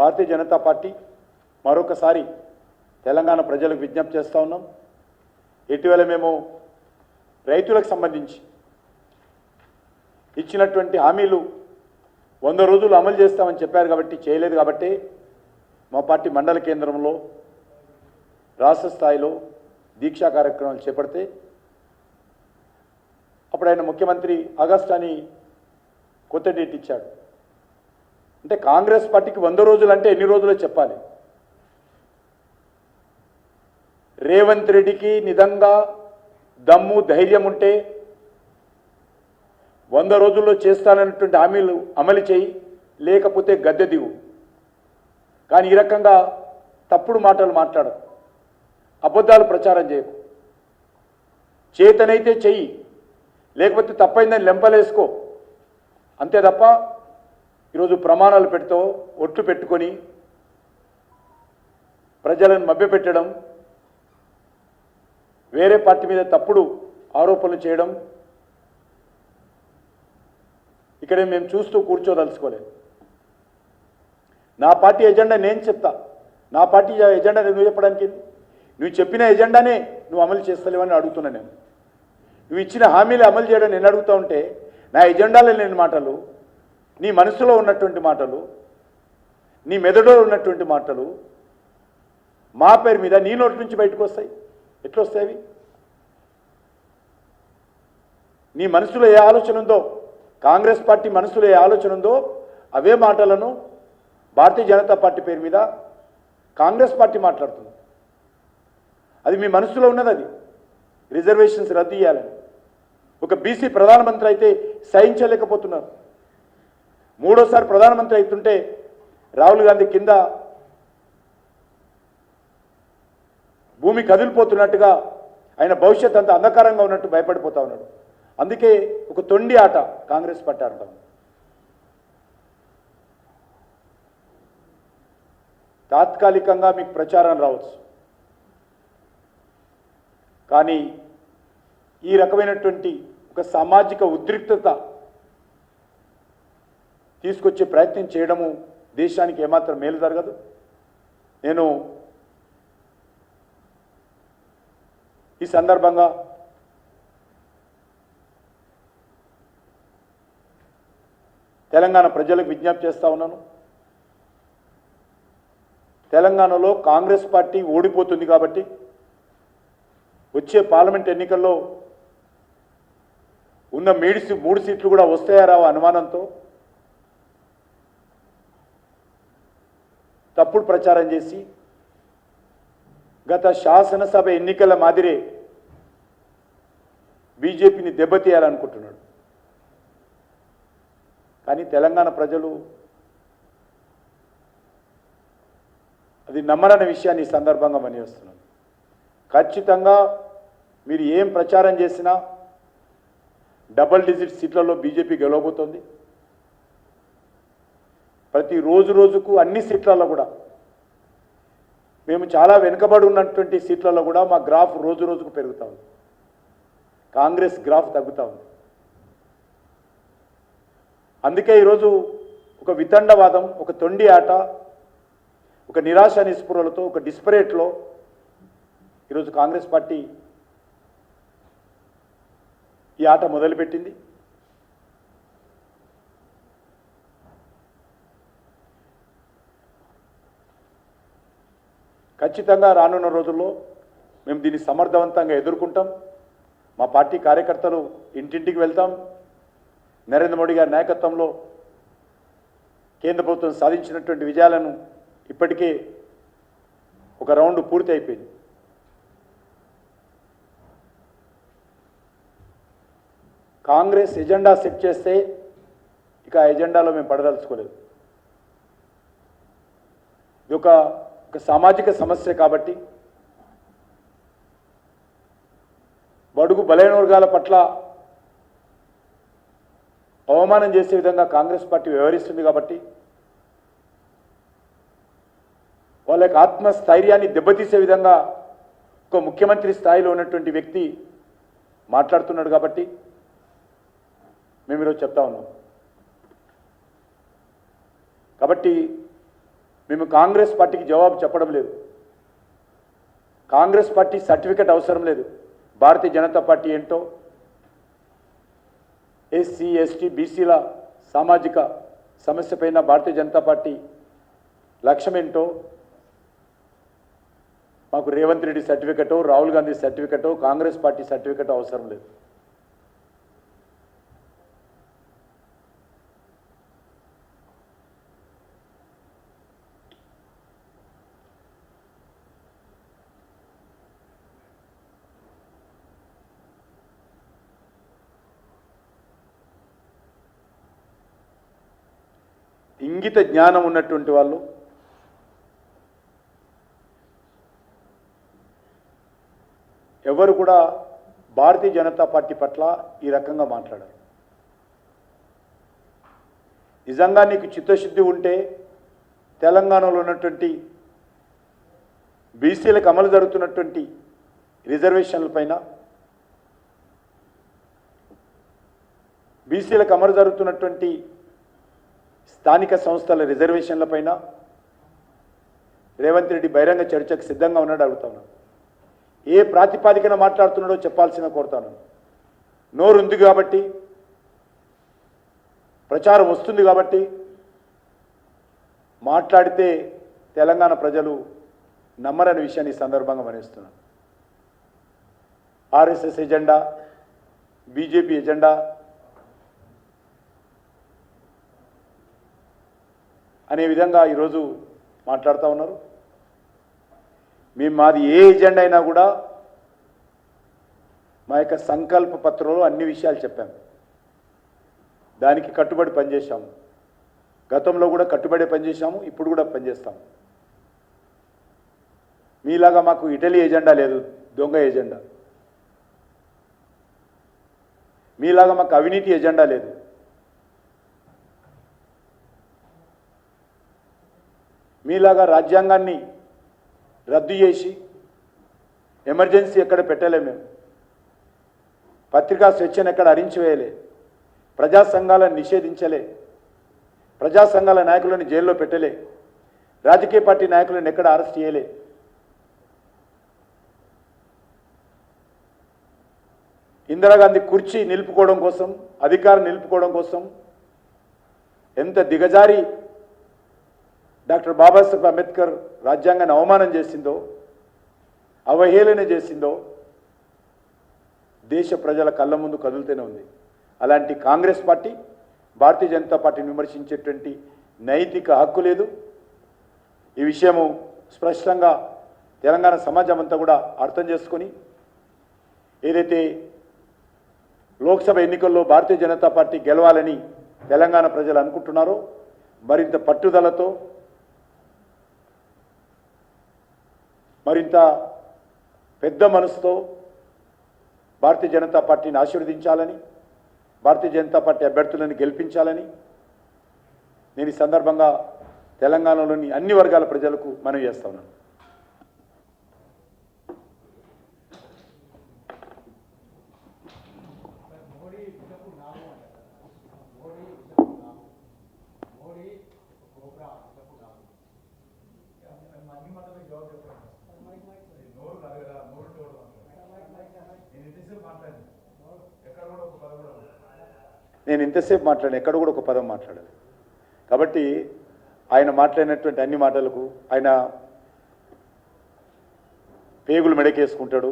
భారతీయ Janata party మరొకసారి తెలంగాణ ప్రజలకు విజ్ఞప్తి చేస్తూ ఉన్నాం. ఇటీవల మేము రైతులకు సంబంధించి ఇచ్చినటువంటి హామీలు వంద రోజులు అమలు చేస్తామని చెప్పారు కాబట్టి చేయలేదు కాబట్టి మా పార్టీ మండల కేంద్రంలో రాష్ట్ర స్థాయిలో దీక్షా కార్యక్రమాలు చేపడితే అప్పుడు ఆయన ముఖ్యమంత్రి ఆగస్ట్ అని కొత్త డేట్ ఇచ్చాడు. అంటే కాంగ్రెస్ పార్టీకి వంద రోజులు అంటే ఎన్ని రోజులు చెప్పాలి? రేవంత్ రెడ్డికి నిజంగా దమ్ము ధైర్యం ఉంటే వంద రోజుల్లో చేస్తానన్నటువంటి హామీలు అమలు చేయి లేకపోతే గద్దె దిగు. కానీ ఈ రకంగా తప్పుడు మాటలు మాట్లాడకు. అబద్ధాలు ప్రచారం చేయకు. చేతనైతే చెయ్యి లేకపోతే తప్పైందని లెంపలేసుకో. అంతే తప్ప ఈరోజు ప్రమాణాలు పెడుతూ ఒట్టు పెట్టుకొని ప్రజలను మభ్యపెట్టడం వేరే పార్టీ మీద తప్పుడు ఆరోపణలు చేయడం ఇక్కడే మేము చూస్తూ కూర్చోదలుచుకోలేదు. నా పార్టీ ఎజెండా నేను చెప్తా. నా పార్టీ ఎజెండా నువ్వు చెప్పడానికి. నువ్వు చెప్పిన ఎజెండానే నువ్వు అమలు చేస్తలేవని అడుగుతున్నా నేను. నువ్వు ఇచ్చిన హామీలు అమలు చేయడం నేను అడుగుతా ఉంటే నా ఎజెండాలో లేని మాటలు నీ మనసులో ఉన్నటువంటి మాటలు నీ మెదడులో ఉన్నటువంటి మాటలు మా పేరు మీద నీ నోటి నుంచి బయటకు వస్తాయి. ఎట్లా వస్తాయి అవి? నీ మనసులో ఏ ఆలోచన ఉందో కాంగ్రెస్ పార్టీ మనసులో ఏ ఆలోచన ఉందో అవే మాటలను భారతీయ జనతా పార్టీ పేరు మీద కాంగ్రెస్ పార్టీ మాట్లాడుతుంది. అది మీ మనసులో ఉన్నది అది. రిజర్వేషన్స్ రద్దు చేయాలని. ఒక బీసీ ప్రధానమంత్రి అయితే సహించలేకపోతున్నారు. మూడోసారి ప్రధానమంత్రి అవుతుంటే రాహుల్ గాంధీ కింద భూమి కదిలిపోతున్నట్టుగా ఆయన భవిష్యత్ అంత అంధకారంగా ఉన్నట్టు భయపడిపోతా ఉన్నాడు. అందుకే ఒక తొండి ఆట కాంగ్రెస్ పార్టీ ఆడతాం తాత్కాలికంగా మీకు ప్రచారం రావచ్చు. కానీ ఈ రకమైనటువంటి ఒక సామాజిక ఉద్రిక్తత తీసుకొచ్చే ప్రయత్నం చేయడము దేశానికి ఏమాత్రం మేలు జరగదు. నేను ఈ సందర్భంగా తెలంగాణ ప్రజలకు విజ్ఞప్తి చేస్తా ఉన్నాను. తెలంగాణలో కాంగ్రెస్ పార్టీ ఓడిపోతుంది కాబట్టి వచ్చే పార్లమెంట్ ఎన్నికల్లో ఉన్న మేడి మూడు సీట్లు కూడా వస్తాయా రావా అనుమానంతో తప్పుడు ప్రచారం చేసి గత శాసనసభ ఎన్నికల మాదిరే బీజేపీని దెబ్బతీయాలనుకుంటున్నాడు. కానీ తెలంగాణ ప్రజలు అది నమ్మరన్న విషయాన్ని ఈ సందర్భంగా మనిస్తున్నాను ఖచ్చితంగా మీరు ఏం ప్రచారం చేసినా డబల్ డిజిట్ సీట్లలో బీజేపీ గెలవబోతోంది. ప్రతి రోజు రోజుకు అన్ని సీట్లలో కూడా. మేము చాలా వెనుకబడి ఉన్నటువంటి సీట్లలో కూడా మా గ్రాఫ్ రోజు రోజుకు పెరుగుతూ ఉంది. కాంగ్రెస్ గ్రాఫ్ తగ్గుతూ ఉంది. అందుకే ఈరోజు ఒక వితండవాదం ఒక తొండి ఆట ఒక నిరాశ నిస్పృహలతో ఒక డిస్పరేట్లో ఈరోజు కాంగ్రెస్ పార్టీ ఈ ఆట మొదలుపెట్టింది. ఖచ్చితంగా రానున్న రోజుల్లో మేము దీన్ని సమర్థవంతంగా ఎదుర్కొంటాం. మా పార్టీ కార్యకర్తలు ఇంటింటికి వెళ్తాం. నరేంద్ర మోడీ గారి నాయకత్వంలో కేంద్ర ప్రభుత్వం సాధించినటువంటి విజయాలను ఇప్పటికే ఒక రౌండ్ పూర్తి అయిపోయింది. కాంగ్రెస్ ఎజెండా సెట్ చేస్తే ఇక ఆ ఎజెండాలో మేము పడదలుచుకోలేదు. ఇది ఒక ఒక సామాజిక సమస్య కాబట్టి బడుగు బలైన వర్గాల పట్ల అవమానం చేసే విధంగా కాంగ్రెస్ పార్టీ వ్యవహరిస్తుంది కాబట్టి వాళ్ళ యొక్క ఆత్మస్థైర్యాన్ని దెబ్బతీసే విధంగా ఒక ముఖ్యమంత్రి స్థాయిలో ఉన్నటువంటి వ్యక్తి మాట్లాడుతున్నాడు కాబట్టి మేము ఈరోజు చెప్తా ఉన్నాం. కాబట్టి మేము కాంగ్రెస్ పార్టీకి జవాబు చెప్పడం లేదు. కాంగ్రెస్ పార్టీ సర్టిఫికెట్ అవసరం లేదు. భారతీయ జనతా పార్టీ ఏంటో? ఎస్సీ ఎస్టీ బీసీల సామాజిక సమస్య పైన భారతీయ జనతా పార్టీ లక్ష్యం ఏంటో? మాకు రేవంత్ రెడ్డి సర్టిఫికెటో రాహుల్ గాంధీ సర్టిఫికెటో కాంగ్రెస్ పార్టీ సర్టిఫికెటో అవసరం లేదు. ఇంగిత జ్ఞానం ఉన్నటువంటి వాళ్ళు. ఎవరు కూడా భారతీయ జనతా పార్టీ పట్ల ఈ రకంగా మాట్లాడారు. నిజంగా నీకు చిత్తశుద్ధి ఉంటే తెలంగాణలో ఉన్నటువంటి బీసీలకు అమలు జరుగుతున్నటువంటి రిజర్వేషన్లపైన బీసీలకు అమలు జరుగుతున్నటువంటి స్థానిక సంస్థల రిజర్వేషన్లపైన రేవంత్ రెడ్డి బహిరంగ చర్చకు సిద్ధంగా ఉన్నాడు అడుగుతాను ఏ ప్రాతిపాదికన మాట్లాడుతున్నాడో చెప్పాల్సిన కోరుతాను. నోరు ఉంది కాబట్టి ప్రచారం వస్తుంది కాబట్టి మాట్లాడితే తెలంగాణ ప్రజలు నమ్మరని విషయాన్ని సందర్భంగా మనిస్తున్నాను ఆర్ఎస్ఎస్ ఎజెండా బీజేపీ ఎజెండా అనే విధంగా ఈరోజు మాట్లాడుతూ ఉన్నారు. మేము మాది ఏ ఎజెండా అయినా కూడా మా యొక్క సంకల్ప పత్రంలో అన్ని విషయాలు చెప్పాము దానికి కట్టుబడి పనిచేశాము గతంలో కూడా కట్టుబడి పనిచేశాము ఇప్పుడు కూడా పనిచేస్తాము మీలాగా మాకు ఇటలీ ఎజెండా లేదు దొంగ ఎజెండా మీలాగా మాకు అవినీతి ఎజెండా లేదు. మీలాగా రాజ్యాంగాన్ని రద్దు చేసి ఎమర్జెన్సీ ఎక్కడ పెట్టలే మేము. పత్రికా స్వేచ్ఛను ఎక్కడ అరించివేయలే. ప్రజా సంఘాలను నిషేధించలే. ప్రజా సంఘాల నాయకులను జైల్లో పెట్టలే. రాజకీయ పార్టీ నాయకులను ఎక్కడ అరెస్ట్ చేయలే. ఇందిరాగాంధీ కుర్చీ నిలుపుకోవడం కోసం అధికారం నిలుపుకోవడం కోసం ఎంత దిగజారి డాక్టర్ బాబాసాహెబ్ అంబేద్కర్ రాజ్యాంగాన్ని అవమానం చేసిందో అవహేళన చేసిందో దేశ ప్రజల కళ్ళ ముందు కదులుతూనే ఉంది. అలాంటి కాంగ్రెస్ పార్టీ భారతీయ జనతా పార్టీని విమర్శించేటువంటి నైతిక హక్కు లేదు. ఈ విషయము స్పష్టంగా తెలంగాణ సమాజం అంతా కూడా అర్థం చేసుకొని ఏదైతే లోక్సభ ఎన్నికల్లో భారతీయ జనతా పార్టీ గెలవాలని తెలంగాణ ప్రజలు అనుకుంటున్నారో మరింత పట్టుదలతో మరింత పెద్ద మనసుతో భారతీయ జనతా పార్టీని ఆశీర్వదించాలని భారతీయ జనతా పార్టీ అభ్యర్థులను గెలిపించాలని నేను ఈ సందర్భంగా తెలంగాణలోని అన్ని వర్గాల ప్రజలకు మనవి చేస్తా ఉన్నాను మోడీ విషపు నామం అంటారు మోడీ విషపు నామం మోడీ కోబ్రా విషపు నామం అన్ని మాటలకు జవాబు చెప్పండి నోరు కాదు కదా నోరు తోడు నేను ఇంతసేపు మాట్లాడింది ఎక్కడ కూడా ఒక పదం కూడా ఉండదు. నేను ఇంతసేపు మాట్లాడాను ఎక్కడ కూడా ఒక పదం మాట్లాడాను కాబట్టి ఆయన మాట్లాడినటువంటి అన్ని మాటలకు ఆయన పేగులు మెడకేసుకుంటాడు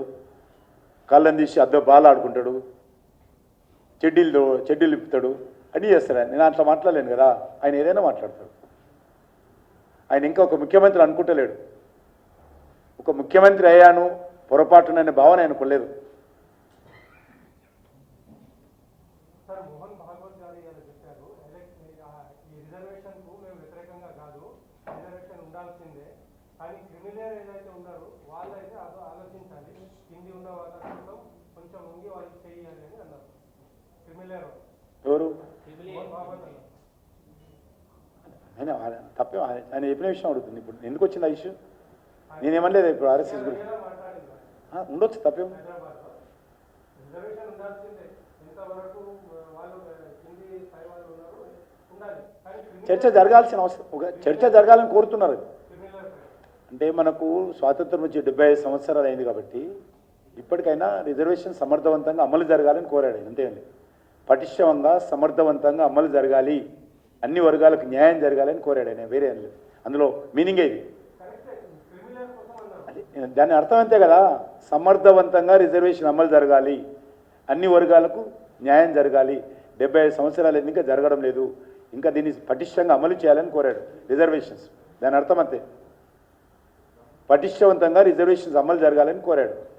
కళ్ళని తీసి అద్దె బాల ఆడుకుంటాడు చెడ్డీలు చెడ్డీలు ఇప్పుతాడు అన్నీ చేస్తాడు ఆయన. నేను అట్లా మాట్లాడలేను కదా ఆయన ఏదైనా మాట్లాడతాడు. ఆయన ఇంకా ఒక ముఖ్యమంత్రి అనుకుంటలేడు. ఒక ముఖ్యమంత్రి అయ్యాను పొరపాటుననే భావన ఆయనకు లేదు సార్ మోహన్ భాగవత్ గారు ఇలా చెప్పారు ఎలక్- ఆ, ఈ రిజర్వేషన్కు మేము వ్యతిరేకంగా కాదు రిజర్వేషన్ ఉండాల్సిందే కానీ క్రిమినల్ ఏదైతే ఉన్నారో వాళ్ళైతే అదో ఆలోచించాలి కింది ఉన్న వాళ్ళ కోసం కొంచెం ఉంగి వాళ్ళకి చేయాలి అని అన్నారు క్రిమినల్ ఎవరు. ఆయన తప్పే ఆయన చెప్పిన విషయం అడుగుతుంది ఇప్పుడు. ఎందుకు వచ్చింది ఆ ఇష్యూ? నేనేమనలేదు ఇప్పుడు ఆర్ఎస్ఎస్ గురించి. ఉండొచ్చు తప్పేం. చర్చ జరగాల్సిన అవసరం ఒక చర్చ జరగాలని కోరుతున్నారు. అంటే మనకు స్వాతంత్రం వచ్చి డెబ్బై ఐదు సంవత్సరాలు అయింది కాబట్టి ఇప్పటికైనా రిజర్వేషన్ సమర్థవంతంగా అమలు జరగాలని కోరాడు ఆయన, అంతే అండి పటిష్టంగా సమర్థవంతంగా అమలు జరగాలి. అన్ని వర్గాలకు న్యాయం జరగాలని కోరాడు ఆయన. వేరే లేదు. అందులో మీనింగ్ ఇది. దాని అర్థం అంతే కదా. సమర్థవంతంగా రిజర్వేషన్ అమలు జరగాలి. అన్ని వర్గాలకు న్యాయం జరగాలి. డెబ్బై ఐదు సంవత్సరాలు ఇంకా జరగడం లేదు? ఇంకా దీన్ని పటిష్టంగా అమలు చేయాలని కోరాడు రిజర్వేషన్స్. దాని అర్థం అంతే. పటిష్టవంతంగా రిజర్వేషన్స్ అమలు జరగాలని కోరాడు.